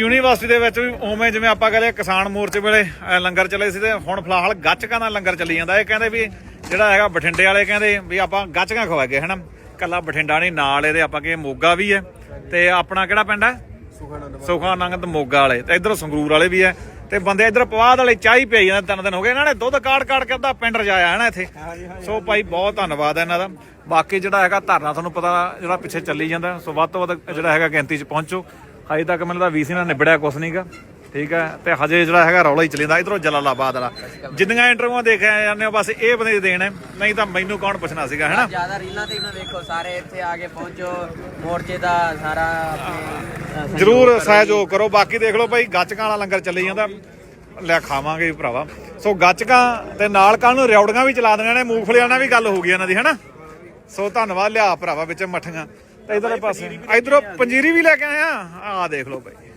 University ਦੇ ਵਿੱਚ ਵੀ ਉਵੇਂ ਜਿਵੇਂ ਆਪਾਂ ਕਹਿੰਦੇ ਕਿਸਾਨ ਮੋਰਚੇ ਵੇਲੇ ਲੰਗਰ ਚੱਲੇ ਸੀ ਤੇ ਹੁਣ ਫਿਲਹਾਲ ਗੱਚਕਾਂ ਦਾ ਲੰਗਰ ਚੱਲੀ ਜਾਂਦਾ। ਇਹ ਕਹਿੰਦੇ ਵੀ ਜਿਹੜਾ ਹੈਗਾ ਬਠਿੰਡੇ ਵਾਲੇ ਕਹਿੰਦੇ ਵੀ ਆਪਾਂ ਗੱਚਕਾਂ ਖਵਾਗੇ ਹਨਾ? ਕੱਲਾ ਬਠਿੰਡਾ ਨਹੀਂ ਨਾਲ ਇਹਦੇ ਆਪਾਂ ਕਿ ਮੋਗਾ ਵੀ ਹੈ। ਤੇ ਆਪਣਾ ਕਿਹੜਾ ਪਿੰਡ ਹੈ? ਸੁਖਾਨੰਦ ਮੋਗਾ। ਵਾਲੇ। ਤੇ ਇਧਰ ਸੰਗਰੂਰ ਵਾਲੇ ਵੀ ਹੈ। ਤੇ ਬੰਦੇ ਇਧਰ ਪਵਾਦ ਵਾਲੇ ਚਾਹ ਪਈ ਜਾਂਦੇ ਤਿੰਨ ਦਿਨ ਹੋ ਗਏ। ਇਹਨਾਂ ਨੇ ਦੁੱਧ ਕਾੜ ਕਾੜ ਕੇ ਅੱਧਾ ਪਿੰਡ ਰਜਾਇਆ ਹੈ ਨਾ ਇੱਥੇ ਸੋ ਭਾਈ ਬਹੁਤ ਧੰਨਵਾਦ ਹੈ ਇਹਨਾਂ ਦਾ। ਬਾਕੀ ਜਿਹੜਾ ਹੈਗਾ ਧਰਨਾ ਤੁਹਾਨੂੰ ਪਤਾ ਜਿਹੜਾ ਪਿੱਛੇ ਚੱਲੀ ਜਾਂਦਾ। ਸੋ ਵੱਧ ਤੋਂ ਵੱਧ ਜਿਹੜਾ ਹੈਗਾ ਗਿਣਤੀ 'ਚ ਪਹੁੰਚੋ। ਹਜੇ ਤੱਕ ਮੈਨੂੰ ਲੱਗਦਾ ਵੀਸੀ ਨਾਲ ਨਿਬੜਿਆ ਕੁਛ ਨਹੀਂਗਾ ਠੀਕ ਹੈ ਤੇ ਹਜੇ ਜਿਹੜਾ ਹੈਗਾ ਰੌਲਾ ਹੀ ਚੱਲੀ ਜਾਂਦਾ ਇਧਰੋਂ ਜਲਾਲਾਬਾਦ ਵਾਲਾ। ਜਿੰਨੀਆਂ ਇੰਟਰਵਿਊਆਂ ਦੇਖਿਆ ਜਾਂਦੇ ਹੋ ਬਸ ਇਹ ਬੰਦੇ ਦੀ ਦੇਣ ਨਹੀਂ ਤਾਂ ਮੈਨੂੰ ਕੌਣ ਪੁੱਛਣਾ ਸੀਗਾ ਹੈਨਾ ਜ਼ਿਆਦਾ ਰੀਲਾਂ ਤੇ ਨਾ ਦੇਖੋ ਸਾਰੇ ਇੱਥੇ ਆ ਕੇ ਪਹੁੰਚੋ ਮੋਰਚੇ ਦਾ ਸਾਰਾ ਜਰੂਰ। ਸਹਿਯੋਗ ਕਰੋ। ਬਾਕੀ ਦੇਖ ਲਓ ਭਾਈ ਗੱਚਕਾਂ ਵਾਲਾ ਲੰਗਰ ਚੱਲੀ ਜਾਂਦਾ। ਲੈ ਖਾਵਾਂਗੇ ਭਰਾਵਾ। ਸੋ ਗੱਚਕਾਂ ਤੇ ਨਾਲ ਕੱਲ ਨੂੰ ਰਿਉੜੀਆਂ ਵੀ ਚਲਾ ਦੇਣੀਆਂ ਨੇ ਮੂੰਗਫਲੀਆਂ ਨਾਲ ਵੀ ਗੱਲ ਹੋ ਗਈ ਇਹਨਾਂ ਦੀ ਹਨਾ ਸੋ ਧੰਨਵਾਦ ਲਿਆ ਭਰਾਵਾ ਵਿੱਚ ਮੱਠੀਆਂ। ਤੇ ਇਧਰਲੇ ਪਾਸੇ। ਇਧਰੋਂ ਪੰਜੀਰੀ ਵੀ ਲੈ ਕੇ ਆਇਆ ਆ। ਦੇਖ ਲਓ ਭਾਈ